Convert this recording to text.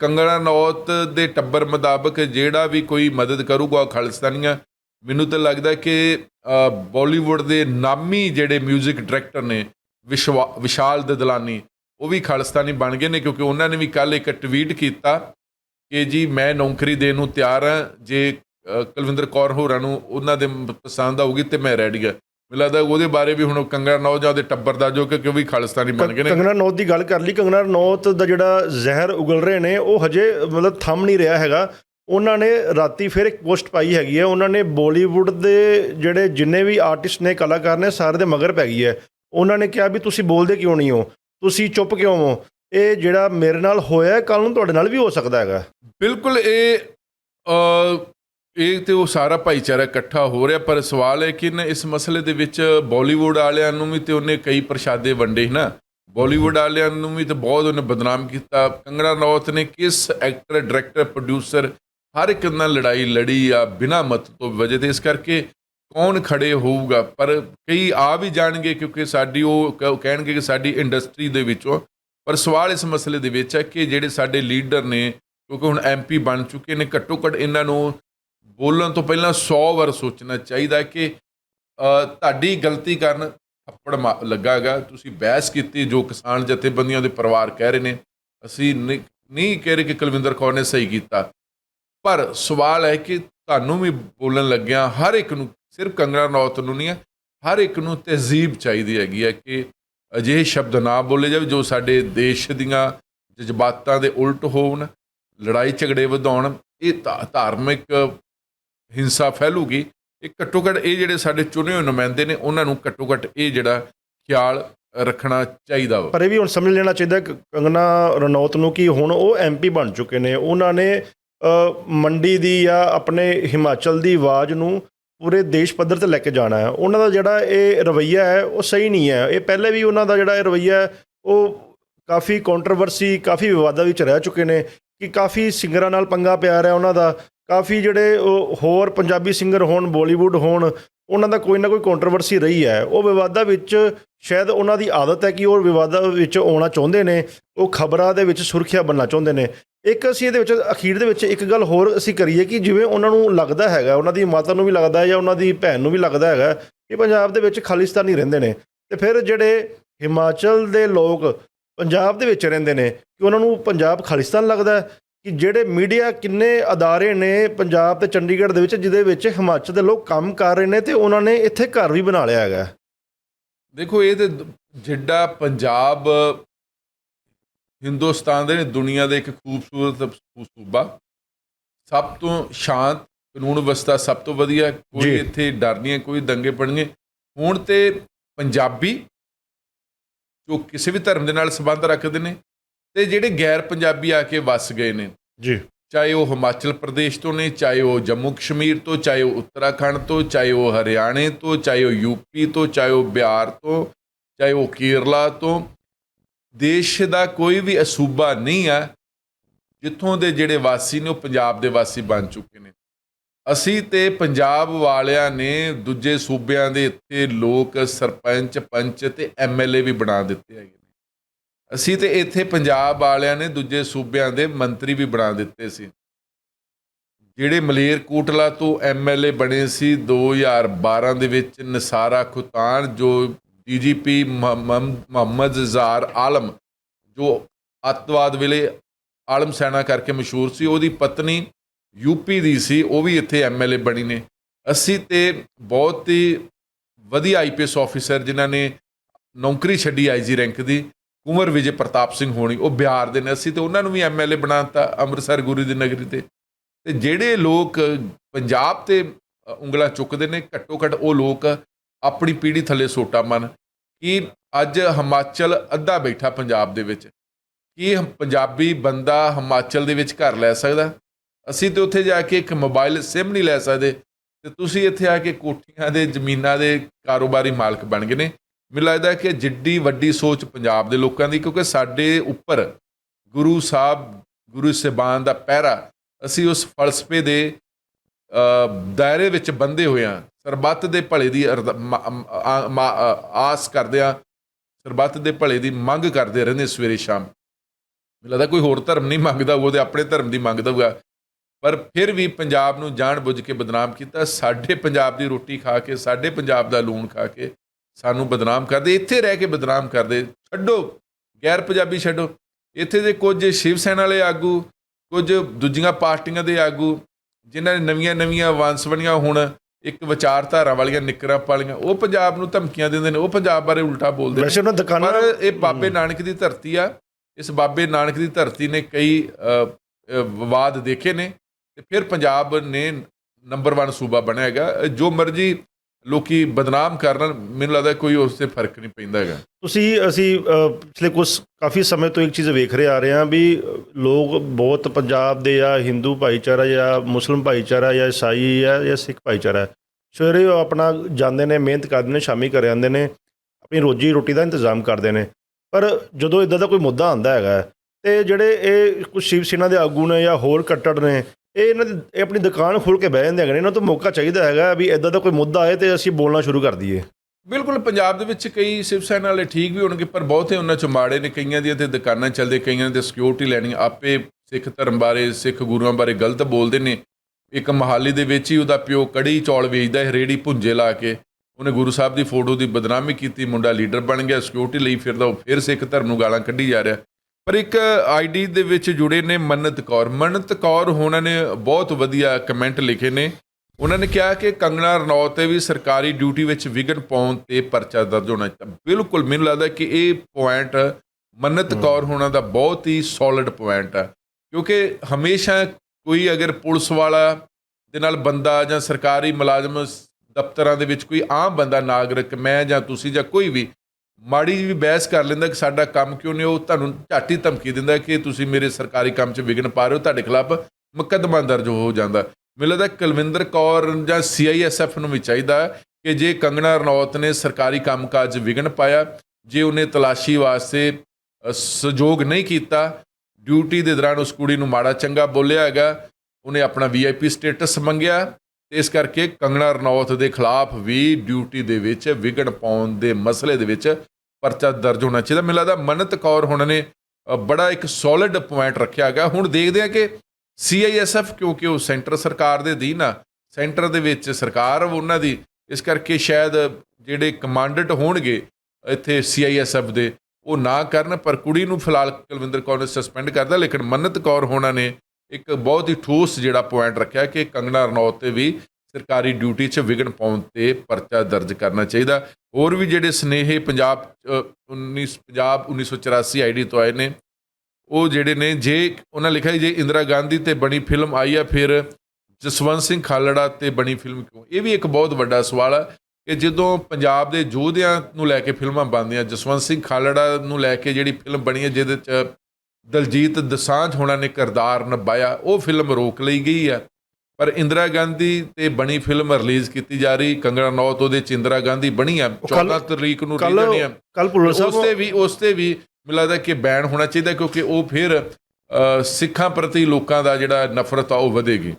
ਕੰਗਣਾ ਨੌਤ ਦੇ ਟੱਬਰ ਮੁਤਾਬਕ ਜਿਹੜਾ ਵੀ ਕੋਈ ਮਦਦ ਕਰੂਗਾ ਉਹ ਖਾਲਿਸਤਾਨੀਆਂ ਮੈਨੂੰ ਤਾਂ ਲੱਗਦਾ ਕਿ ਅ, ਬਾਲੀਵੁੱਡ ਦੇ ਨਾਮੀ ਜਿਹੜੇ 뮤직 ਡਾਇਰੈਕਟਰ ਨੇ ਵਿਸ਼ਵਾ- ਵਿਸ਼ਾਲ ਦਦਲਾਨੀ ਉਹ ਵੀ ਖਾਲਿਸਤਾਨੀ ਬਣ ਗਏ ਨੇ ਕਿਉਂਕਿ ਉਹਨਾਂ ਨੇ ਵੀ ਕੱਲ ਇੱਕ ਟਵੀਟ ਕੀਤਾ ਕਿ ਜੀ ਮੈਂ ਨੌਕਰੀ ਦੇਣ ਨੂੰ ਤਿਆਰ ਹਾਂ ਜੇ ਕੁਲਵਿੰਦਰ ਕੌਰ ਹੋਰਾਂ ਨੂੰ ਉਹਨਾਂ ਦੇ ਪਸੰਦ ਆਊਗੀ ਤੇ ਮੈਂ ਰੈਡੀ ਹਾਂ। ਮੈਨੂੰ ਲੱਗਦਾ ਉਹਦੇ ਬਾਰੇ ਵੀ ਹੁਣ ਕੰਗਣਾ ਨੌਤ ਜਾਂ ਉਹਦੇ ਟੱਬਰ ਦਾ ਜੋ ਕਿ ਕਿ ਉਹ ਵੀ ਖਾਲਿਸਤਾਨੀ ਬਣ ਗਏ ਨੇ। ਕੰਗਨਾ ਰਣੌਤ ਦੀ ਗੱਲ ਕਰ ਲਈ ਕੰਗਨਾ ਰਣੌਤ ਦਾ ਜਿਹੜਾ ਜ਼ਹਿਰ ਉਗਲ ਰਹੇ ਨੇ ਉਹ ਹਜੇ ਮਤਲਬ ਥੰਮ ਨਹੀਂ ਰਿਹਾ ਹੈਗਾ। ਉਹਨਾਂ ਨੇ ਰਾਤੀ ਫਿਰ ਇੱਕ ਪੋਸਟ ਪਾਈ ਹੈਗੀ ਹੈ ਉਹਨਾਂ ਨੇ ਬਾਲੀਵੁੱਡ ਦੇ ਜਿਹੜੇ ਜਿੰਨੇ ਵੀ ਆਰਟਿਸਟ ਨੇ ਕਲਾਕਾਰ ਨੇ ਸਾਰੇ ਦੇ ਮਗਰ ਪੈ ਗਈ ਹੈ। ਉਹਨਾਂ ਨੇ ਕਿਹਾ ਵੀ ਤੁਸੀਂ ਬੋਲਦੇ ਕਿਉਂ ਨਹੀਂ ਹੋ? ਤੁਸੀਂ ਚੁੱਪ ਕਿਉਂ ਹੋ? ਇਹ ਜਿਹੜਾ ਮੇਰੇ ਨਾਲ ਹੋਇਆ ਕੱਲ ਨੂੰ ਤੁਹਾਡੇ ਨਾਲ ਵੀ ਹੋ ਸਕਦਾ ਹੈਗਾ। ਬਿਲਕੁਲ ਇਹ ਇਹ ਤੇ ਉਹ ਸਾਰਾ ਭਾਈਚਾਰਾ ਇਕੱਠਾ ਹੋ ਰਿਹਾ, ਪਰ ਸਵਾਲ ਹੈ ਕਿ ਨਾ ਇਸ ਮਸਲੇ ਦੇ ਵਿੱਚ ਬਾਲੀਵੁੱਡ ਵਾਲਿਆਂ ਨੂੰ ਵੀ ਤੇ ਉਹਨੇ ਕਈ ਪ੍ਰਸ਼ਾਦੇ ਵੰਡੇ ਨਾ। ਬਾਲੀਵੁੱਡ ਵਾਲਿਆਂ ਨੂੰ ਵੀ ਤੇ ਬਹੁਤ ਉਹਨੇ ਬਦਨਾਮ ਕੀਤਾ। ਕੰਗਣਾ ਰਣੌਤ ਨੇ ਕਿਸ ਐਕਟਰ ਡਾਇਰੈਕਟਰ ਪ੍ਰੋਡਿਊਸਰ ਹਰ ਇੱਕ ਨਾਲ ਲੜਾਈ ਲੜੀ ਆ ਬਿਨਾਂ ਮਤ ਤੋਂ ਵਜ੍ਹਾ ਤੇ। ਇਸ ਕਰਕੇ ਕੌਣ ਖੜੇ ਹੋਊਗਾ? ਪਰ ਕਈ ਆ ਵੀ ਜਾਣਗੇ ਕਿਉਂਕਿ ਸਾਡੀ ਉਹ ਕ- ਉਹ ਕਹਿਣਗੇ ਕਿ ਸਾਡੀ ਇੰਡਸਟਰੀ ਦੇ ਵਿੱਚੋਂ। ਪਰ ਸਵਾਲ ਇਸ ਮਸਲੇ ਦੇ ਵਿੱਚ ਹੈ ਕਿ ਜਿਹੜੇ ਸਾਡੇ ਲੀਡਰ ਨੇ, ਕਿਉਂਕਿ ਹੁਣ ਐਮਪੀ ਬਣ ਚੁੱਕੇ ਨੇ ਘੱਟੋ ਘੱਟ ਇਹਨਾਂ ਨੂੰ ਬੋਲਣ ਤੋਂ ਪਹਿਲਾਂ 100 ਵਾਰ ਸੋਚਣਾ ਚਾਹੀਦਾ ਕਿ ਤੁਹਾਡੀ ਗਲਤੀ ਕਾਰਨ ਥੱਪੜ ਮਾ- ਲੱਗਾਗਾ ਤੁਸੀਂ ਬਹਿਸ ਕੀਤੀ ਜੋ ਕਿਸਾਨ ਜਥੇਬੰਦੀਆਂ ਦੇ ਪਰਿਵਾਰ ਕਹਿ ਰਹੇ ਨੇ। ਅਸੀਂ ਨਹੀਂ ਨਹੀਂ ਕਹਿ ਰਹੇ ਕਿ ਕੁਲਵਿੰਦਰ ਕੌਰ ਨੇ ਸਹੀ ਕੀਤਾ। ਪਰ ਸਵਾਲ ਹੈ ਕਿ ਤੁਹਾਨੂੰ ਵੀ ਬੋਲਣ ਲੱਗਿਆ ਹਰ ਇੱਕ ਨੂੰ, ਸਿਰਫ ਕੰਗਣਾ ਰਣੌਤ ਨੂੰ ਨਹੀਂ ਹੈ, ਹਰ ਇੱਕ ਨੂੰ ਤਹਿਜ਼ੀਬ ਚਾਹੀਦੀ ਹੈਗੀ ਹੈ ਕਿ ਅਜਿਹੇ ਸ਼ਬਦ ਨਾ ਬੋਲੇ ਜਾਵੇ ਜੋ ਸਾਡੇ ਦੇਸ਼ ਦੀਆਂ ਜਜ਼ਬਾਤਾਂ ਦੇ ਉਲਟ ਹੋਣ, ਲੜਾਈ ਝਗੜੇ ਵਧਾਉਣ, ਇਹ ਧਾ- ਧਾਰਮਿਕ ਹਿੰਸਾ ਫੈਲੂਗੀ, ਇਹ ਘੱਟੋ ਘੱਟ ਇਹ ਜਿਹੜੇ ਸਾਡੇ ਚੁਣੇ ਹੋਏ ਨੁਮਾਇੰਦੇ ਨੇ, ਉਹਨਾਂ ਨੂੰ ਘੱਟੋ ਘੱਟ ਇਹ ਜਿਹੜਾ ਖਿਆਲ ਰੱਖਣਾ ਚਾਹੀਦਾ ਵਾ। ਪਰ ਇਹ ਵੀ ਹੁਣ ਸਮਝ ਲੈਣਾ ਚਾਹੀਦਾ ਕਿ ਕੰਗਨਾ ਰਣੌਤ ਨੂੰ ਕਿ ਹੁਣ ਉਹ ਐਮਪੀ ਬਣ ਚੁੱਕੇ ਨੇ, ਉਹਨਾਂ ਨੇ ਮੰਡੀ ਦੀ ਜਾਂ ਆਪਣੇ ਹਿਮਾਚਲ ਦੀ ਆਵਾਜ਼ ਨੂੰ ਪੂਰੇ ਦੇਸ਼ ਪੱਧਰ ਤੇ ਲੈ ਕੇ ਜਾਣਾ ਹੈ। ਉਹਨਾਂ ਦਾ ਜਿਹੜਾ ਇਹ ਰਵਈਆ ਹੈ, ਉਹ ਸਹੀ ਨਹੀਂ ਹੈ। ਇਹ ਪਹਿਲੇ ਵੀ ਉਹਨਾਂ ਦਾ ਜਿਹੜਾ ਇਹ ਰਵਈਆ ਉਹ ਕਾਫੀ ਕੰਟਰੋਵਰਸੀ ਕਾਫੀ ਵਿਵਾਦਾਂ ਵਿੱਚ ਰਹਿ ਚੁੱਕੇ ਨੇ ਕਿ ਕਾਫੀ ਸਿੰਗਰਾਂ ਨਾਲ ਪੰਗਾ ਪਿਆ ਰਿਹਾ ਉਹਨਾਂ ਦਾ। ਕਾਫੀ ਜਿਹੜੇ ਉਹ ਹੋਰ ਪੰਜਾਬੀ ਸਿੰਗਰ ਹੋਣ ਬਾਲੀਵੁੱਡ ਹੋਣ, ਉਹਨਾਂ ਦਾ ਕੋਈ ਨਾ ਕੋਈ ਕੰਟਰੋਵਰਸੀ ਰਹੀ ਹੈ। ਉਹ ਵਿਵਾਦਾਂ ਵਿੱਚ ਸ਼ਾਇਦ ਉਹਨਾਂ ਦੀ ਆਦਤ ਹੈ ਕਿ ਉਹ ਵਿਵਾਦਾਂ ਵਿੱਚ ਆਉਣਾ ਚਾਹੁੰਦੇ ਨੇ, ਉਹ ਖਬਰਾਂ ਦੇ ਵਿੱਚ ਸੁਰਖੀਆਂ ਬਣਨਾ ਚਾਹੁੰਦੇ ਨੇ। ਇੱਕ ਅਸੀਂ ਇਹਦੇ ਵਿੱਚ, ਅਖੀਰ ਦੇ ਵਿੱਚ ਇੱਕ ਗੱਲ ਹੋਰ ਅਸੀਂ ਕਰੀਏ ਕਿ ਜਿਵੇਂ ਉਹਨਾਂ ਨੂੰ ਲੱਗਦਾ ਹੈਗਾ, ਉਹਨਾਂ ਦੀ ਮਾਤਾ ਨੂੰ ਵੀ ਲੱਗਦਾ ਹੈ ਜਾਂ ਉਹਨਾਂ ਦੀ ਭੈਣ ਨੂੰ ਵੀ ਲੱਗਦਾ ਹੈਗਾ ਕਿ ਪੰਜਾਬ ਦੇ ਵਿੱਚ ਖਾਲਿਸਤਾਨੀ ਰਹਿੰਦੇ ਨੇ। ਤੇ ਫਿਰ ਜਿਹੜੇ ਹਿਮਾਚਲ ਦੇ ਲੋਕ ਪੰਜਾਬ ਦੇ ਵਿੱਚ ਰਹਿੰਦੇ ਨੇ, ਕਿ ਉਹਨਾਂ ਨੂੰ ਪੰਜਾਬ ਖਾਲਿਸਤਾਨ ਲੱਗਦਾ ਕਿ ਜਿਹੜੇ ਮੀਡੀਆ ਕਿੰਨੇ ਅਦਾਰੇ ਨੇ ਪੰਜਾਬ ਤੇ ਚੰਡੀਗੜ੍ਹ ਦੇ ਵਿੱਚ ਜਿਹਦੇ ਵਿੱਚ ਹਿਮਾਚਲ ਦੇ ਲੋਕ ਕੰਮ ਕਰ ਰਹੇ ਨੇ ਤੇ ਉਹਨਾਂ ਨੇ ਇੱਥੇ ਘਰ ਵੀ ਬਣਾ ਲਿਆ ਹੈਗਾ। ਦੇਖੋ ਇਹ ਤੇ ਜਿੱਡਾ ਪੰਜਾਬ ਹਿੰਦੁਸਤਾਨ ਦੇ ਨੇ ਦੁਨੀਆ ਦੇ ਇੱਕ ਖੂਬਸੂਰਤ ਸੂਬਾ। ਸਭ ਤੋਂ ਸ਼ਾਂਤ ਕਾਨੂੰਨ ਵਿਵਸਥਾ ਸਭ ਤੋਂ ਵਧੀਆ ਕੋਈ। ਇੱਥੇ ਡਰ ਨਹੀਂ ਹੈ ਕੋਈ ਦੰਗੇ ਪੜਨਗੇ ਹੁਣ ਤੇ ਪੰਜਾਬੀ ਜੋ ਕਿਸੇ ਵੀ ਧਰਮ ਦੇ ਨਾਲ ਸੰਬੰਧ ਰੱਖਦੇ ਨੇ ਤੇ ਜਿਹੜੇ ਗੈਰ ਪੰਜਾਬੀ ਆ ਕੇ ਵਸ ਗਏ ਨੇ। ਜੀ। ਚਾਹੇ ਉਹ ਹਿਮਾਚਲ ਪ੍ਰਦੇਸ਼ ਤੋਂ ਨੇ ਚਾਹੇ ਉਹ ਜੰਮੂ ਕਸ਼ਮੀਰ ਤੋਂ ਚਾਹੇ ਉਹ ਉੱਤਰਾਖੰਡ ਤੋਂ ਚਾਹੇ ਉਹ ਹਰਿਆਣੇ ਤੋਂ ਚਾਹੇ ਉਹ ਯੂਪੀ ਤੋਂ ਚਾਹੇ ਉਹ ਬਿਹਾਰ ਤੋਂ ਚਾਹੇ ਉਹ ਕੇਰਲਾ ਤੋਂ ਦੇਸ਼ ਦਾ ਕੋਈ ਵੀ ਅਸੂਬਾ ਨਹੀਂ ਹੈ ਜਿੱਥੋਂ ਦੇ ਜਿਹੜੇ ਵਾਸੀ ਨੇ ਉਹ ਪੰਜਾਬ ਦੇ ਵਾਸੀ ਬਣ ਚੁੱਕੇ ਨੇ। ਅਸੀਂ ਤੇ ਪੰਜਾਬ ਵਾਲਿਆਂ ਨੇ ਦੂਜੇ ਸੂਬਿਆਂ ਦੇ ਇੱਥੇ ਲੋਕ ਸਰਪੰਚ ਪੰਚ ਤੇ ਐਮਐਲਏ ਵੀ ਬਣਾ ਦਿੱਤੇ ਹੈਗੇ। ਅਸੀਂ ਤੇ ਇੱਥੇ ਪੰਜਾਬ ਵਾਲਿਆਂ ਨੇ ਦੂਜੇ ਸੂਬਿਆਂ ਦੇ ਮੰਤਰੀ ਵੀ ਬਣਾ ਦਿੱਤੇ ਸੀ। ਜਿਹੜੇ ਮਲੇਰਕੋਟਲਾ ਤੋਂ ਐਮਐਲਏ ਬਣੇ ਸੀ 2012 ਦੇ ਵਿੱਚ ਨਸਾਰਾ ਖੁਤਾਨ, ਜੋ ਡੀਜੀਪੀ ਮੁਹੰਮਦ ਜ਼ਾਰ ਆਲਮ, ਜੋ ਅੱਤਵਾਦ ਵੇਲੇ ਆਲਮ ਸੈਨਾ ਕਰਕੇ ਮਸ਼ਹੂਰ ਸੀ, ਉਹਦੀ ਪਤਨੀ ਯੂਪੀ ਦੀ ਸੀ, ਉਹ ਵੀ ਇੱਥੇ ਐਮਐਲਏ ਬਣੀ ਨੇ। ਅਸੀਂ ਤੇ ਬਹੁਤ ਹੀ ਵਧੀਆ ਆਈਪੀਐਸ ਆਫੀਸਰ ਜਿਨ੍ਹਾਂ ਨੇ ਨੌਕਰੀ ਛੱਡੀ ਆਈਜੀ ਰੈਂਕ ਦੀ ਕੁੰਵਰ ਵਿਜੇ ਪ੍ਰਤਾਪ ਸਿੰਘ ਹੋਣੀ ਉਹ ਬਿਹਾਰ ਦੇ ਨੇ। ਅਸੀਂ ਤੇ ਉਹਨਾਂ ਨੂੰ ਵੀ ਐਮਐਲਏ ਬਣਾਤਾ ਅੰਮ੍ਰਿਤਸਰ ਗੁਰੂ ਦੀ ਨਗਰੀ ਤੇ। ਤੇ ਜਿਹੜੇ ਲੋਕ ਪੰਜਾਬ ਤੇ ਅ, ਉਂਗਲਾਂ ਚੁੱਕਦੇ ਨੇ ਘੱਟੋ ਘੱਟ ਉਹ ਲੋਕ ਆਪਣੀ ਪੀੜ੍ਹੀ ਥੱਲੇ ਸੋਟਾ ਮਨ ਕਿ ਅੱਜ ਹਿਮਾਚਲ ਅੱਧਾ ਬੈਠਾ ਪੰਜਾਬ ਦੇ ਵਿੱਚ। ਕੀ ਪੰਜਾਬੀ ਬੰਦਾ ਹਿਮਾਚਲ ਦੇ ਵਿੱਚ ਘਰ ਲੈ ਸਕਦਾ? ਅਸੀਂ ਤੇ ਉੱਥੇ ਜਾ ਕੇ ਇੱਕ ਮੋਬਾਈਲ ਸਿਮ ਨਹੀਂ ਲੈ ਸਕਦੇ। ਤੇ ਤੁਸੀਂ ਇੱਥੇ ਆ ਕੇ ਕੋਠੀਆਂ ਦੇ ਜ਼ਮੀਨਾਂ ਦੇ ਕਾਰੋਬਾਰੀ ਮਾਲਕ ਬਣ ਗਏ ਨੇ। ਮੈਨੂੰ ਲੱਗਦਾ ਕਿ ਜਿੱਡੀ ਵੱਡੀ ਸੋਚ ਪੰਜਾਬ ਦੇ ਲੋਕਾਂ ਦੀ, ਕਿਉਂਕਿ ਸਾਡੇ ਉੱਪਰ ਗੁਰੂ ਸਾਹਿਬ, ਗੁਰੂ ਸਾਹਿਬਾਨ ਦਾ ਪਹਿਰਾ, ਅਸੀਂ ਉਸ ਫਲਸਫੇ ਦੇ ਦਾਇਰੇ ਵਿੱਚ ਬੰਦੇ ਹੋਏ ਹਾਂ। ਸਰਬੱਤ ਦੇ ਭਲੇ ਦੀ ਅਰਦ- ਮਾ- ਆਸ ਕਰਦੇ ਆ ਸਰਬੱਤ ਦੇ ਭਲੇ ਦੀ ਮੰਗ ਕਰਦੇ ਰਹਿੰਦੇ ਸਵੇਰੇ ਸ਼ਾਮ। ਮੈਨੂੰ ਲੱਗਦਾ ਕੋਈ ਹੋਰ ਧਰਮ ਨਹੀਂ ਮੰਗਦਾ ਉਹ ਤੇ ਆਪਣੇ ਧਰਮ ਦੀ ਮੰਗਦਾ ਹੋਊਗਾ ਪਰ ਫਿਰ ਵੀ ਪੰਜਾਬ ਨੂੰ ਜਾਣ ਬੁੱਝ ਕੇ ਬਦਨਾਮ ਕੀਤਾ। ਸਾਡੇ ਪੰਜਾਬ ਦੀ ਰੋਟੀ ਖਾ ਕੇ, ਸਾਡੇ ਪੰਜਾਬ ਦਾ ਲੂਣ ਖਾ ਕੇ ਸਾਨੂੰ ਬਦਨਾਮ ਕਰਦੇ ਇੱਥੇ ਰਹਿ ਕੇ ਬਦਨਾਮ ਕਰਦੇ। ਛੱਡੋ ਗੈਰ ਪੰਜਾਬੀ ਛੱਡੋ। ਇੱਥੇ ਦੇ ਕੁਝ ਸ਼ਿਵ ਸੈਨਾ ਵਾਲੇ ਆਗੂ ਕੁਝ ਦੂਜੀਆਂ ਪਾਰਟੀਆਂ ਦੇ ਆਗੂ ਜਿਨ੍ਹਾਂ ਨੇ ਨਵੀਆਂ ਨਵੀਆਂ ਵੰਸਵਣੀਆਂ ਹੁਣ ਇੱਕ ਵਿਚਾਰਧਾਰਾ ਵਾਲੀਆਂ ਨਿਕਰਾਂ ਪਾਲੀਆਂ ਉਹ ਪੰਜਾਬ ਨੂੰ ਧਮਕੀਆਂ ਦਿੰਦੇ ਨੇ ਉਹ ਪੰਜਾਬ ਬਾਰੇ ਉਲਟਾ ਬੋਲਦੇ ਨੇ। ਵੈਸੇ ਉਹਨਾਂ ਦੁਕਾਨਾਂ ਪਰ ਇਹ ਬਾਬੇ ਨਾਨਕ ਦੀ ਧਰਤੀ ਆ। ਇਸ ਬਾਬੇ ਨਾਨਕ ਦੀ ਧਰਤੀ ਨੇ ਕਈ ਵਿਵਾਦ ਦੇਖੇ ਨੇ। ਤੇ ਫਿਰ ਪੰਜਾਬ ਨੇ ਨੰਬਰ 1 ਸੂਬਾ ਬਣਿਆ ਹੈਗਾ। ਜੋ ਮਰਜ਼ੀ ਲੋਕੀ ਬਦਨਾਮ ਕਰਨ, ਮੈਨੂੰ ਲੱਗਦਾ ਕੋਈ ਉਸ ਤੇ ਫ਼ਰਕ ਨਹੀਂ ਪੈਂਦਾ ਹੈਗਾ। ਤੁਸੀਂ, ਅਸੀਂ ਪਿਛਲੇ ਕੁਝ ਕਾਫੀ ਸਮੇਂ ਤੋਂ ਇੱਕ ਚੀਜ਼ ਵੇਖ ਰਹੇ ਆ ਰਹੇ ਹਾਂ ਵੀ ਲੋਕ ਬਹੁਤ ਪੰਜਾਬ ਦੇ ਆ, ਹਿੰਦੂ ਭਾਈਚਾਰਾ ਜਾਂ ਮੁਸਲਮ ਭਾਈਚਾਰਾ ਜਾਂ ਈਸਾਈ ਆ ਜਾਂ ਸਿੱਖ ਭਾਈਚਾਰਾ ਸਵੇਰੇ ਉਹ ਆਪਣਾ ਜਾਂਦੇ ਨੇ, ਮਿਹਨਤ ਕਰਦੇ ਨੇ, ਸ਼ਾਮੀ ਘਰੇ ਆਉਂਦੇ ਨੇ, ਆਪਣੀ ਰੋਜੀ ਰੋਟੀ ਦਾ ਇੰਤਜ਼ਾਮ ਕਰਦੇ ਨੇ। ਪਰ ਜਦੋਂ ਇਦਾਂ ਦਾ ਕੋਈ ਮੁੱਦਾ ਆਉਂਦਾ ਹੈਗਾ, ਤੇ ਜਿਹੜੇ ਇਹ ਕੁਝ ਸ਼ਿਵ ਸੈਨਾ ਦੇ ਆਗੂ ਨੇ ਜਾਂ ਹੋਰ ਕੱਟੜ ਨੇ ਇਹ ਇਹਨਾਂ ਦੀ, ਇਹ ਆਪਣੀ ਦੁਕਾਨ ਖੋਲ ਕੇ ਬਹਿ ਜਾਂਦੇ ਹੈਗੇ ਨੇ, ਇਹਨਾਂ ਤੋਂ ਮੌਕਾ ਚਾਹੀਦਾ ਹੈਗਾ ਵੀ ਇਦਾਂ ਦਾ ਕੋਈ ਮੁੱਦਾ ਆਏ ਤੇ ਅਸੀਂ ਬੋਲਣਾ ਸ਼ੁਰੂ ਕਰ ਦਈਏ। ਬਿਲਕੁਲ, ਪੰਜਾਬ ਦੇ ਵਿੱਚ ਕਈ ਸਿਵ ਸੈਨਾ ਵਾਲੇ ਠੀਕ ਵੀ ਹੋਣਗੇ, ਪਰ ਬਹੁਤੇ ਉਹਨਾਂ ਚ ਮਾੜੇ ਨੇ। ਕਈਆਂ ਦੀਆਂ ਤੇ ਦੁਕਾਨਾਂ ਚੱਲਦੇ, ਕਈਆਂ ਦੇ ਸਿਕਿਉਰਿਟੀ ਲੈਣੀ। ਆਪੇ ਸਿੱਖ ਧਰਮ ਬਾਰੇ, ਸਿੱਖ ਗੁਰੂਆਂ ਬਾਰੇ ਗਲਤ ਬੋਲਦੇ ਨੇ। ਇੱਕ ਮਹਾਲੀ ਦੇ ਵਿੱਚ ਹੀ ਉਹਦਾ ਪਿਓ ਕੜੀ ਚੌਲ ਵੇਚਦਾ ਹੈ, ਰੇੜੀ ਭੁੰਜੇ ਲਾ ਕੇ। ਉਹਨੇ ਗੁਰੂ ਸਾਹਿਬ ਦੀ ਫੋਟੋ ਦੀ ਬਦਨਾਮੀ ਕੀਤੀ, ਮੁੰਡਾ ਲੀਡਰ ਬਣ ਗਿਆ। ਸਿਕਿਉਰਿਟੀ ਲਈ ਫਿਰਦਾ, ਉਹ ਫਿਰ ਸਿੱਖ ਧਰਮ ਨੂੰ ਗਾਲਾਂ ਕੱਢੀ ਜਾ ਰਿਹਾ। ਪਰ ਇੱਕ ਆਈਡੀ ਦੇ ਵਿੱਚ ਜੁੜੇ ਨੇ ਮੰਨਤ ਕੌਰ। ਮੰਨਤ ਕੌਰ ਉਹਨਾਂ ਨੇ ਬਹੁਤ ਵਧੀਆ ਕਮੈਂਟ ਲਿਖੇ ਨੇ। ਉਹਨਾਂ ਨੇ ਕਿਹਾ ਕਿ ਕੰਗਣਾ ਰਣੌਤ ਤੇ ਵੀ ਸਰਕਾਰੀ ਡਿਊਟੀ ਵਿੱਚ ਵਿਘਨ ਪਾਉਣ ਤੇ ਪਰਚਾ ਦਰਜ ਹੋਣਾ ਚਾਹੀਦਾ ਬਿਲਕੁਲ ਮੈਨੂੰ ਲੱਗਦਾ ਕਿ ਇਹ ਪੁਆਇੰਟ ਮੰਨਤ ਕੌਰ ਹੋਣਾ ਦਾ ਬਹੁਤ ਹੀ ਸੋਲਿਡ ਪੁਆਇੰਟ ਹੈ ਕਿਉਂਕਿ ਹਮੇਸ਼ਾ ਕੋਈ ਅਗਰ ਪੁਲਿਸ ਵਾਲਾ ਦੇ ਨਾਲ ਬੰਦਾ ਜਾਂ ਸਰਕਾਰੀ ਮੁਲਾਜ਼ਮ ਦਫ਼ਤਰਾਂ ਦੇ ਵਿੱਚ ਕੋਈ ਆਮ ਬੰਦਾ ਨਾਗਰਿਕ ਮੈਂ ਜਾਂ ਤੁਸੀਂ ਜਾਂ ਕੋਈ ਵੀ ਮਾੜੀ ਵੀ ਬਹਿਸ ਕਰ ਲੈਂਦਾ ਕਿ ਸਾਡਾ ਕੰਮ ਕਿਉਂ ਨਹੀਂ, ਉਹ ਤੁਹਾਨੂੰ ਝਾਟੀ ਧਮਕੀ ਦਿੰਦਾ ਕਿ ਤੁਸੀਂ ਮੇਰੇ ਸਰਕਾਰੀ ਕੰਮ 'ਚ ਵਿਘਨ ਪਾ ਰਹੇ ਹੋ, ਤੁਹਾਡੇ ਖਿਲਾਫ ਮੁਕੱਦਮਾ ਦਰਜ ਹੋ ਜਾਂਦਾ। ਮੈਨੂੰ ਲੱਗਦਾ ਕੁਲਵਿੰਦਰ ਕੌਰ ਜਾਂ ਸੀਆਈਐਸਐਫ ਨੂੰ ਵੀ ਚਾਹੀਦਾ ਕਿ ਜੇ ਕੰਗਣਾ ਰਣੌਤ ਨੇ ਸਰਕਾਰੀ ਕੰਮਕਾਜ 'ਚ ਵਿਘਨ ਪਾਇਆ, ਜੇ ਉਹਨੇ ਤਲਾਸ਼ੀ ਵਾਸਤੇ ਸਹਿਯੋਗ ਨਹੀਂ ਕੀਤਾ, ਡਿਊਟੀ ਦੇ ਦੌਰਾਨ ਉਸ ਕੁੜੀ ਨੂੰ ਮਾੜਾ ਚੰਗਾ ਬੋਲਿਆ ਹੈਗਾ, ਉਹਨੇ ਆਪਣਾ ਵੀਆਈਪੀ ਸਟੇਟਸ ਮੰਗਿਆ ਇਸ ਕਰਕੇ ਕੰਗਣਾ ਰਣੌਤ ਦੇ ਖਿਲਾਫ ਵੀ ਡਿਊਟੀ ਦੇ ਵਿੱਚ ਵਿਗੜ ਪਾਉਣ ਦੇ ਮਸਲੇ ਦੇ ਵਿੱਚ ਪਰਚਾ ਦਰਜ ਹੋਣਾ ਚਾਹੀਦਾ। ਮੈਨੂੰ ਲੱਗਦਾ ਮੰਨਤ ਕੌਰ ਹੁਣ ਨੇ ਬੜਾ ਇੱਕ ਸੋਲਿਡ ਪੁਆਇੰਟ ਰੱਖਿਆ ਗਿਆ ਹੁਣ ਦੇਖਦੇ ਆ ਕਿ ਸੀਆਈਐਸਐਫ ਕਿਉਂਕਿ ਉਹ ਸੈਂਟਰ ਸਰਕਾਰ ਦੇ ਅਧੀਨ ਆ, ਸੈਂਟਰ ਦੇ ਵਿੱਚ ਸਰਕਾਰ ਉਹਨਾਂ ਦੀ, ਇਸ ਕਰਕੇ ਸ਼ਾਇਦ ਜਿਹੜੇ ਕਮਾਂਡੈਂਟ ਹੋਣਗੇ ਇੱਥੇ ਸੀਆਈਐਸਐਫ ਦੇ, ਉਹ ਨਾ ਕਰਨ। ਪਰ ਕੁੜੀ ਨੂੰ ਫਿਲਹਾਲ ਕੁਲਵਿੰਦਰ ਕੌਰ ਨੇ ਸਸਪੈਂਡ ਕਰਦਾ ਲੇਕਿਨ ਮੰਨਤ ਕੌਰ ਹੋਣਾ ਨੇ ਇੱਕ ਬਹੁਤ ਹੀ ਠੋਸ ਜਿਹੜਾ ਪੁਆਇੰਟ ਰੱਖਿਆ ਕਿ ਕੰਗਣਾ ਰਣੌਤ ਤੇ ਵੀ ਸਰਕਾਰੀ ਡਿਊਟੀ 'ਚ ਵਿਘਨ ਪਾਉਣ ਤੇ ਪਰਚਾ ਦਰਜ ਕਰਨਾ ਚਾਹੀਦਾ। ਹੋਰ ਵੀ ਜਿਹੜੇ ਸਨੇਹੇ ਪੰਜਾਬ ਅ, 19 ਪੰਜਾਬ 1984 ਆਈਡੀ ਤੋਂ ਆਏ ਨੇ ਉਹ ਜਿਹੜੇ ਨੇ ਜੇ ਉਹਨਾਂ ਲਿਖਿਆ ਜੇ ਇੰਦਰਾ ਗਾਂਧੀ ਤੇ ਬਣੀ ਫਿਲਮ ਆਈ ਆ ਫਿਰ ਜਸਵੰਤ ਸਿੰਘ ਖਾਲੜਾ ਤੇ ਬਣੀ ਫਿਲਮ ਕਿਉਂ? ਇਹ ਵੀ ਇੱਕ ਬਹੁਤ ਵੱਡਾ ਸਵਾਲ ਹੈ ਕਿ ਜਦੋਂ ਪੰਜਾਬ ਦੇ ਯੋਧਿਆਂ ਨੂੰ ਲੈ ਕੇ ਫਿਲਮਾਂ ਬਣਦੀਆਂ ਜਸਵੰਤ ਸਿੰਘ ਖਾਲੜਾ ਨੂੰ ਲੈ ਕੇ ਜਿਹੜੀ ਫਿਲਮ ਬਣੀ ਹੈ ਜਿਹਦੇ ਚ ਦਲਜੀਤ ਦਸਾਂਝ ਹੋਣਾ ਨੇ ਕਿਰਦਾਰ ਨਿਭਾਇਆ ਉਹ ਫਿਲਮ ਰੋਕ ਲਈ ਗਈ ਹੈ। ਪਰ ਇੰਦਰਾ ਗਾਂਧੀ ਤੇ ਬਣੀ ਫਿਲਮ ਰਿਲੀਜ਼ ਕੀਤੀ ਜਾ ਰਹੀ ਕੰਗਣਾ ਰਣੌਤ ਉਹਦੇ ਚ ਇੰਦਰਾ ਗਾਂਧੀ ਬਣੀ ਆ ਉਹ ਕੱਲ੍ਹ- 14 ਤਰੀਕ ਨੂੰ ਰਿਲੀਜ਼ ਹੋਣੀ ਆ। ਕੱਲ ਭੁੱਲਰ ਉਸ ਤੇ ਸਾਹਿਬ ਵੀ ਉਸ ਤੇ ਵੀ ਮੈਨੂੰ ਲੱਗਦਾ ਕਿ ਬੈਨ ਹੋਣਾ ਚਾਹੀਦਾ ਕਿਉਂਕਿ ਉਹ ਫਿਰ ਸਿੱਖਾਂ ਪ੍ਰਤੀ ਲੋਕਾਂ ਦਾ ਜਿਹੜਾ ਨਫ਼ਰਤ ਆ ਉਹ ਵਧੇਗੀ।